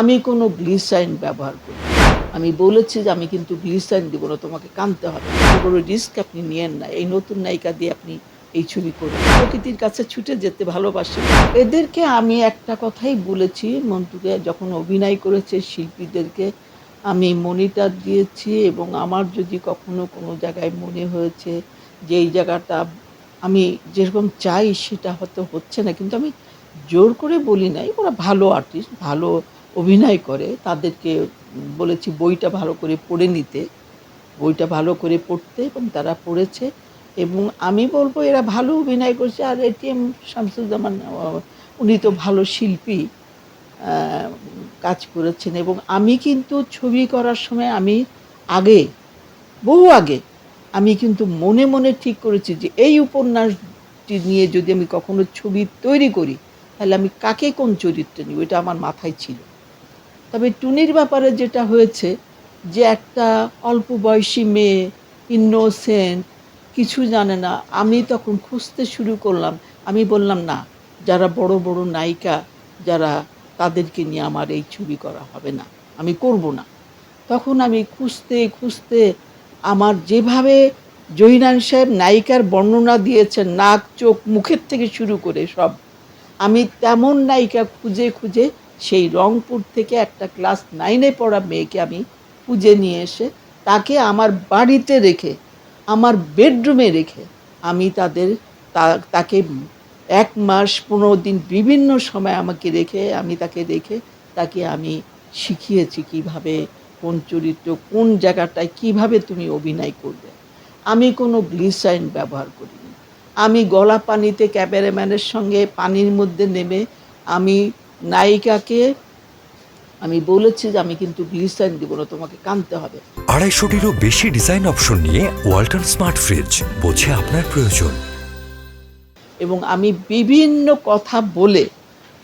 আমি কোনো গ্লিসাইন ব্যবহার করি আমি বলেছি যে আমি কিন্তু গ্লিসাইন দিব না, তোমাকে কানতে হবে। বড় রিস্ক আপনি নিয়েন না। এই নতুন নায়িকা দিয়ে আপনি এই ছবি করুন। প্রকৃতির কাছে ছুটে যেতে ভালোবাসি। এদেরকে আমি একটা কথাই বলেছি, মন্টুকে যখন অভিনয় করেছে, শিল্পীদেরকে আমি মনিটর দিয়েছি এবং আমার যদি কখনো কোনো জায়গায় মনে হয়েছে যে এই জায়গাটা আমি যেরকম চাই, সেটা হয়তো হচ্ছে না। কিন্তু আমি জোর করে বলি নাই, ওরা ভালো আর্টিস্ট ভালো অভিনয় করে, তাদেরকে বলেছি বইটা ভালো করে পড়ে নিতে। বইটা ভালো করে পড়তে এবং তারা পড়েছে এবং আমি বলব এরা ভালো অভিনয় করছে। আর এটিএম শামসুজ্জামান উনি তো ভালো শিল্পী কাজ করেছেন এবং আমি কিন্তু ছবি করার সময় আমি আগে, বহু আগে আমি কিন্তু মনে মনে ঠিক করেছি যে এই উপন্যাসটি নিয়ে যদি আমি কখনো ছবি তৈরি করি, তাহলে আমি কাকে কোন চরিত্রে নিব? এটা আমার মাথায় ছিল। তবে টুনির ব্যাপারে যেটা হয়েছে, যে একটা অল্প বয়সী মেয়ে ইনোসেন্ট কিছু জানে না, আমি তখন খুঁজতে শুরু করলাম। আমি বললাম, না, যারা বড় বড় নায়িকা, যারা তাদেরকে নিয়ে আমার এই ছবি করা হবে না, আমি করব না। তখন আমি খুঁজতে খুঁজতে আমার যেভাবে জহিনান সাহেব নায়িকার বর্ণনা দিয়েছেন, নাক, চোখ, মুখের থেকে শুরু করে সব, আমি তেমন নায়িকা খুঁজে খুঁজে সেই রংপুর থেকে একটা ক্লাস নাইনে পড়া মেয়েকে আমি খুঁজে নিয়ে এসে তাকে আমার বাড়িতে রেখে, আমার বেডরুমে রেখে আমি তাদের তাকে এক মাস পনেরো দিন বিভিন্ন সময় আমাকে রেখে, আমি তাকে রেখে তাকে আমি শিখিয়েছি কীভাবে কোন চরিত্র, কোন জায়গাটায় কীভাবে তুমি অভিনয় করবে। আমি কোনো গ্লিসাইন ব্যবহার করিনি। আমি গলা পানিতে ক্যামেরাম্যানের সঙ্গে পানির মধ্যে নেমে আমি নায়িকাকে আমি বলেছি যে আমি কিন্তু গ্লিসাইন দিব না তোমাকে কানতে হবে। আড়াইশোটিরও বেশি ডিজাইন অপশন নিয়ে ওয়ালটন স্মার্ট ফ্রিজ বোঝে আপনার প্রয়োজন। এবং আমি বিভিন্ন কথা বলে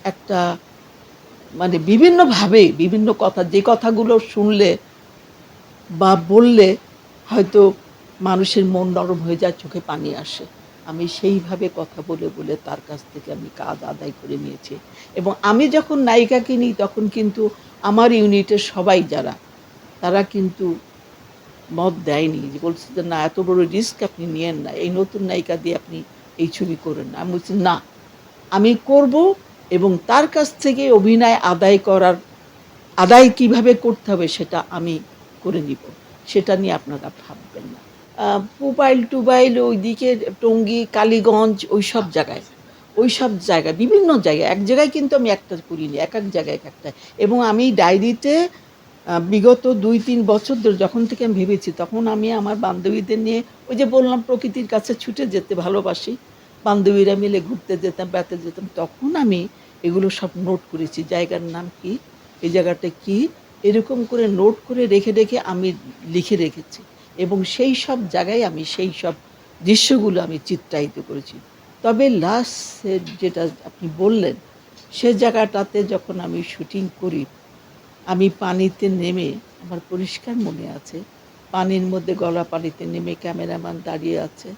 একটা মানে বিভিন্নভাবে বিভিন্ন কথা যে কথাগুলো শুনলে বা বললে হয়তো মানুষের মন নরম হয়ে যায় চোখে পানি আসে। আমি সেইভাবে কথা বলে বলে তার কাছ থেকে আমি কাজ আদায় করে নিয়েছি। এবং আমি যখন নায়িকাকে নিই, তখন কিন্তু আমার ইউনিটের সবাই যারা, তারা কিন্তু মত দেয়নি যে বলছে যে, না, এত বড় রিস্ক আপনি নিয়েন না, এই নতুন নায়িকা দিয়ে আপনি এই ছবি করেন না। আমি বলছি, না, আমি করব এবং তার কাছ থেকে অভিনয় আদায় করার, আদায় কীভাবে করতে হবে সেটা আমি করে নিব। সেটা নিয়ে আপনারা ভাববেন না। পুবাইল টুবাইল ওইদিকে টঙ্গী কালীগঞ্জ ওই সব জায়গায়। ওই সব জায়গায় বিভিন্ন জায়গায়। এক জায়গায় কিন্তু আমি একটা করিনি এক এক জায়গায় এক একটা এবং আমি ডায়েরিতে বিগত দুই তিন বছর ধরে যখন থেকে আমি ভেবেছি তখন আমি আমার বান্ধবীদের নিয়ে ওই যে বললাম প্রকৃতির কাছে ছুটে যেতে ভালোবাসি। বান্ধবীরা মিলে ঘুরতে যেতাম বেড়াতে যেতাম। তখন আমি এগুলো সব নোট করেছি। জায়গার নাম কি? এই জায়গাটা কি? এরকম করে নোট করে রেখে রেখে আমি লিখে রেখেছি। এবং সেই সব জায়গায় আমি সেই সব দৃশ্যগুলো আমি চিত্রায়িত করেছি। তবে লাস্ট যেটা আপনি বললেন, সে জায়গাটাতে যখন আমি শুটিং করি, আমি পানিতে নেমে, আমার পরিষ্কার মনে আছে, পানির মধ্যে গলা পানিতে নেমে ক্যামেরাম্যান দাঁড়িয়ে আছে,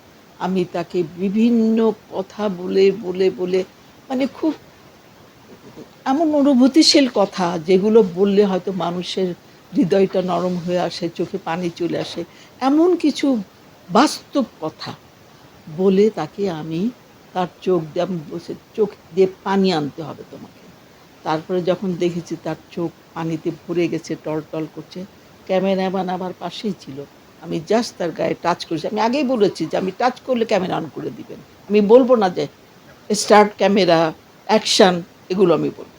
আমি তাকে বিভিন্ন কথা বলে বলে বলে মানে খুব এমন অনুভূতিশীল কথা যেগুলো বললে হয়তো মানুষের হৃদয়টা নরম হয়ে আসে, চোখে পানি চলে আসে। এমন কিছু বাস্তব কথা বলে তাকে আমি তার চোখ দিয়ে বসে চোখ দিয়ে পানি আনতে হবে তোমাকে। তারপরে যখন দেখেছি তার চোখ পানিতে ভরে গেছে, টলটল করছে, ক্যামেরাম্যান আমার পাশেই ছিল। আমি জাস্ট তার গায়ে টাচ করেছি। আমি আগেই বলেছি যে আমি টাচ করলে ক্যামেরা অন করে দিবেন। আমি বলব না যে স্টার্ট ক্যামেরা অ্যাকশন এগুলো আমি বলব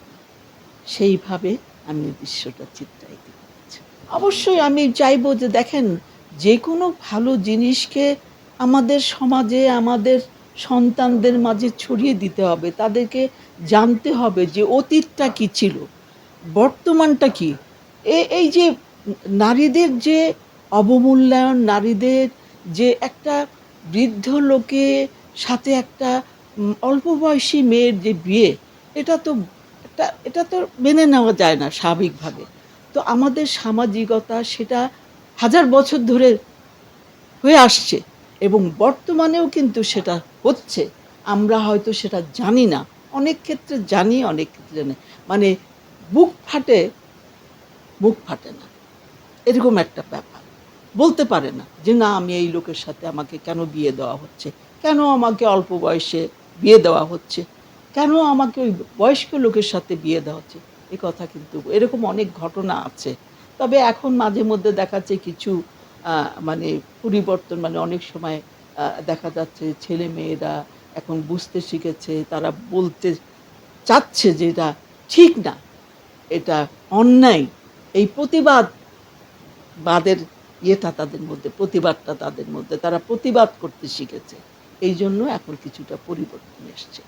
সেইভাবে আমি দৃশ্যটা চিত্রায়িত করেছি। অবশ্যই আমি চাইব যে দেখেন যে কোনো ভালো জিনিসকে আমাদের সমাজে, আমাদের সন্তানদের মাঝে ছড়িয়ে দিতে হবে। তাদেরকে জানতে হবে যে অতীতটা কি ছিল, বর্তমানটা কি। এই যে নারীদের যে অবমূল্যায়ন, নারীদের যে একটা বৃদ্ধ লোকে সাথে একটা অল্প বয়সী মেয়ের যে বিয়ে, এটা তো এটা তো মেনে নেওয়া যায় না স্বাভাবিকভাবে। তো আমাদের সামাজিকতা সেটা হাজার বছর ধরে হয়ে আসছে এবং বর্তমানেও কিন্তু সেটা হচ্ছে। আমরা হয়তো সেটা জানি না। অনেক ক্ষেত্রে জানি, অনেক ক্ষেত্রে জানি মানে বুক ফাটে, মুখ ফাটে না। এরকম একটা ব্যাপার। বলতে পারে না যে, না, আমি এই লোকের সাথে আমাকে কেন বিয়ে দেওয়া হচ্ছে? কেন আমাকে অল্প বয়সে বিয়ে দেওয়া হচ্ছে? কেন আমাকে ওই বয়স্ক লোকের সাথে বিয়ে দেওয়া হচ্ছে? এ কথা কিন্তু এরকম অনেক ঘটনা আছে। তবে এখন মাঝে মধ্যে দেখাচ্ছে কিছু মানে পরিবর্তন মানে অনেক সময় দেখা যাচ্ছে ছেলে মেয়েরা এখন বুঝতে শিখেছে, তারা বলতে চাচ্ছে যে এটা ঠিক না, এটা অন্যায়। এই প্রতিবাদ বাদের ইয়েটা তাদের মধ্যে, প্রতিবাদটা তাদের মধ্যে, তারা প্রতিবাদ করতে শিখেছে। এই জন্য এখন কিছুটা পরিবর্তন এসছে।